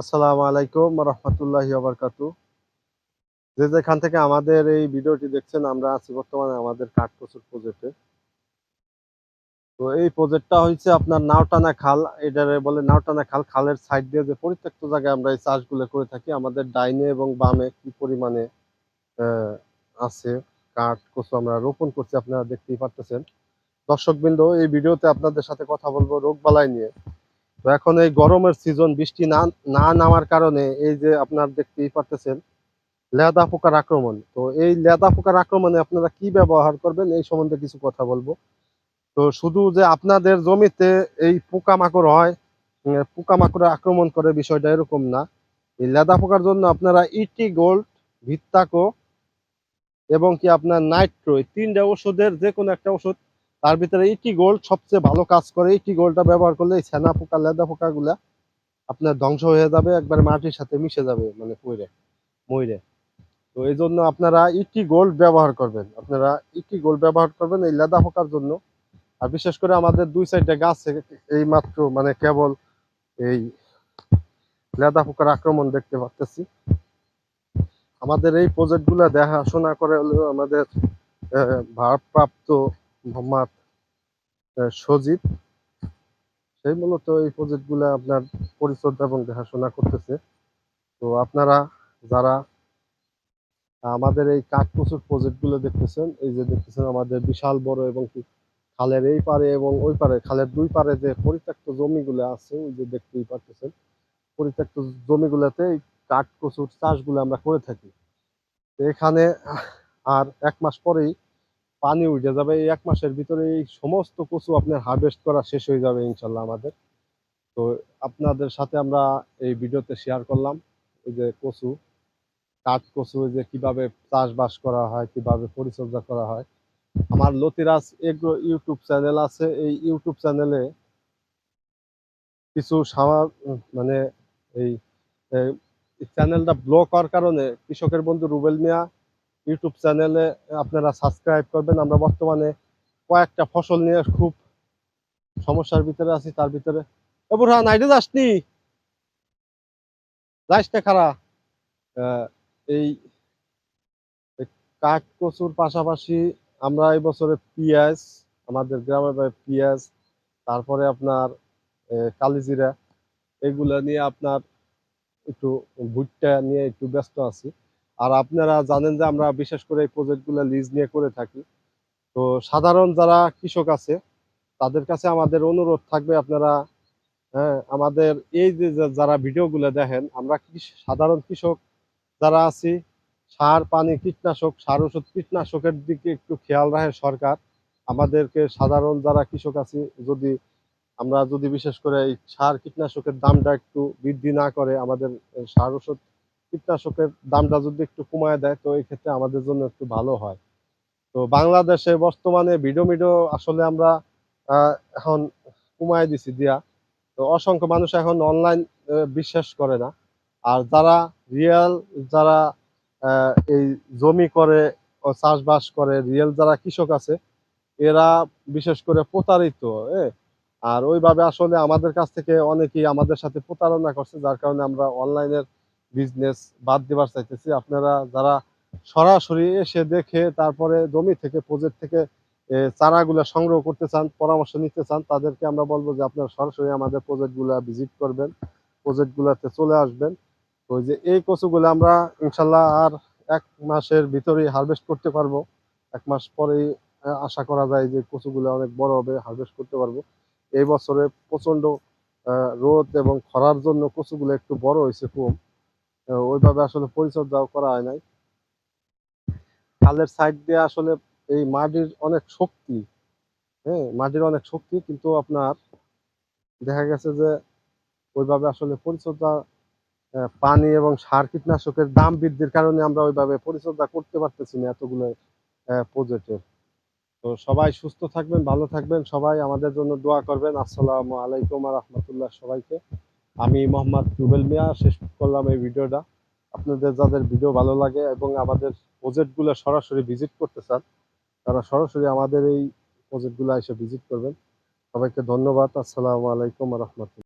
আসসালামু আলাইকুম রহমতুল্লাহি আবরকাত যে যেখান থেকে আমাদের এই ভিডিওটি দেখছেন, আমরা আছি বর্তমানে আমাদের কাঠকচুর প্রজেক্টে তো এই প্রজেক্টটা হচ্ছে আপনার নাওটানা খাল, এটারে বলে নাওটানা খাল, খালের সাইড দিয়ে যে পরিত্যক্ত জায়গায় আমরা এই চাষগুলো করে থাকি, আমাদের ডাইনে এবং বামে কি পরিমাণে আছে কাঠ কচু আমরা রোপণ করছি, আপনারা দেখতেই পারতেছেন। দর্শকবৃন্দ, এই ভিডিওতে আপনাদের সাথে কথা বলব রোগবালাই নিয়ে। তো এখন এই গরমের সিজন বৃষ্টি না না নামার কারণে এই যে আপনার দেখতেই পারতেছেন, লেদা পোকার আক্রমণ। তো এই লেদা পোকার আক্রমণে আপনারা কি ব্যবহার করবেন এই সম্বন্ধে কিছু কথা বলব। তো শুধু যে আপনাদের জমিতে এই পোকামাকড় হয় পোকামাকড়ে আক্রমণ করে বিষয়টা এরকম না। এই লেদা পোকার জন্য আপনারা ইটি গোল্ড ভিত্তাকো এবং কি আপনার নাইট্রো এই তিনটা ওষুধের যে কোনো একটা ওষুধ তার ভিতরে ইটি গোল্ড সবচেয়ে ভালো কাজ করে। ইটি গোল্ডটা ব্যবহার করলে এই ছানা পোকা, লেদা পোকাগুলা আপনার ধ্বংস হয়ে যাবে, একবার মাটির সাথে মিশে যাবে মানে পইরে মইরে তো এই জন্য আপনারা ইটি গোল্ড ব্যবহার করবেন। আপনারা ইটি গোল্ড ব্যবহার করবেন এই লেদা পোকার জন্য। আর বিশেষ করে আমাদের দুই সাইডে গাছে এই মাত্র মানে কেবল এই লেদা পোকার আক্রমণ দেখতে পাচ্তেছি আমাদের এই প্রজেক্টগুলা দেখাশোনা করে হলেও আমাদের ভারপ্রাপ্ত মোহাম্মদ সজীব। সেই মূলত এই প্রজেক্টগুলা আপনার পরিচর্যা এবং দেখাশোনা করতেছে। তো আপনারা যারা আমাদের এই কাঠকুচুর প্রজেক্টগুলো দেখতেছেন, এই যে দেখতেছেন আমাদের বিশাল, বড় এবং খালের এই পারে এবং ওই পারে, খালের দুই পারে যে পরিত্যক্ত জমিগুলো আছে, ওই যে দেখতেই পারতেছেন, পরিত্যক্ত জমিগুলোতে এই কাঠকচুর চাষগুলো আমরা করে থাকি। এখানে আর এক মাস পরেই পানি উঠে যাবে, এই এক মাসের ভিতরে এই সমস্ত কচু আপনার হারভেস্ট করা শেষ হয়ে যাবে ইনশাল্লাহ আমাদের। তো আপনাদের সাথে আমরা এই ভিডিওতে শেয়ার করলাম এই যে কচু, কাঠ কচু যে কীভাবে চাষবাস করা হয়, কীভাবে পরিচর্যা করা হয়। আমার লতিরাজ এগ্রো ইউটিউব চ্যানেল আছে, এই ইউটিউব চ্যানেলে কিছু মানে এই চ্যানেলটা ব্লক হওয়ার কারণে কৃষকের বন্ধু রুবেল মিয়া ইউটিউব চ্যানেলে আপনারা সাবস্ক্রাইব করবেন। আমরা বর্তমানে কয়েকটা ফসল নিয়ে খুব সমস্যার ভিতরে আছি, তার ভিতরে। এ বুড়া যাসনি? খারা এই কাঠ কচুর পাশাপাশি আমরা এই বছরে পেঁয়াজ, আমাদের গ্রামে পেঁয়াজ, তারপরে আপনার কালিজিরা, এগুলা নিয়ে আপনার একটু ভুট্টা নিয়ে একটু ব্যস্ত আছি। আর আপনারা জানেন যে আমরা বিশেষ করে এই প্রজেক্টগুলো লিজ নিয়ে করে থাকি। তো সাধারণ যারা কৃষক আছে, তাদের কাছে আমাদের অনুরোধ থাকবে আপনারা হ্যাঁ আমাদের এই যে যারা ভিডিওগুলো দেখেন, আমরা সাধারণ কৃষক যারা আছি, সার, পানি, কীটনাশক, সার, ওষুধ, কীটনাশকের দিকে একটু খেয়াল রাখে সরকার। আমাদেরকে সাধারণ যারা কৃষক আছি, যদি আমরা যদি বিশেষ করে এই সার, কীটনাশকের দামটা একটু বৃদ্ধি না করে আমাদের সার, ওষুধ কীটনাশকের দামটা যদি একটু কমায় দেয়, তো এই ক্ষেত্রে আমাদের জন্য একটু ভালো হয়। তো বাংলাদেশে বর্তমানে ভিডিও মিডিও আসলে আমরা এখন কমায় দিছি দিয়া। তো অসংখ্য মানুষ এখন অনলাইন বিশ্বাস করে না। আর যারা রিয়েল যারা এই জমি করে ও চাষবাস করে রিয়েল যারা কৃষক আছে, এরা বিশেষ করে প্রতারিত আর ওইভাবে আসলে আমাদের কাছ থেকে অনেকেই আমাদের সাথে প্রতারণা করছে, যার কারণে আমরা অনলাইনের বিজনেস বাদ দেবার চাইতেছি। আপনারা যারা সরাসরি এসে দেখে তারপরে জমি থেকে প্রজেক্ট থেকে চারাগুলা সংগ্রহ করতে চান পরামর্শ নিতে চান তাদেরকে আমরা বলব যে আপনারা সরাসরি আমাদের প্রজেক্টগুলা ভিজিট করবেন। প্রজেক্টগুলাতে চলে আসবেন। ওই যে এই কচুগুলো আমরা ইনশাল্লাহ আর এক মাসের ভিতরেই হারভেস্ট করতে পারব। এক মাস পরেই আশা করা যায় যে কচুগুলো অনেক বড় হবে হারভেস্ট করতে পারব। এই বছরে প্রচণ্ড আহ, রোদ এবং খরার জন্য কচুগুলো একটু বড় হয়েছে কম। ওইভাবে আসলে পরিচর্যাও করা হয় নাই। খালের সাইড দিয়ে আসলে এই মাটির অনেক শক্তি হ্যাঁ মাটির অনেক শক্তি কিন্তু আপনার দেখা গেছে যে ওইভাবে আসলে পরিচর্যা পানি এবং সার কীটনাশকের দাম বৃদ্ধির কারণে আমরা ওইভাবে পরিচর্যা করতে পারতেছি না এতগুলো প্রজেক্টের তো সবাই সুস্থ থাকবেন, ভালো থাকবেন, সবাই আমাদের জন্য দোয়া করবেন। আসসালামু আলাইকুম আর রহমতুল্লাহ সবাইকে। আমি মোহাম্মদ রুবেল মিয়া, শেষ করলাম এই ভিডিওটা। আপনাদের যাদের ভিডিও ভালো লাগে এবং আমাদের প্রজেক্টগুলো সরাসরি ভিজিট করতে চান, তারা সরাসরি আমাদের এই প্রজেক্টগুলো এসে ভিজিট করবেন। সবাইকে ধন্যবাদ। আসসালামু আলাইকুম রহমতুল্লাহ।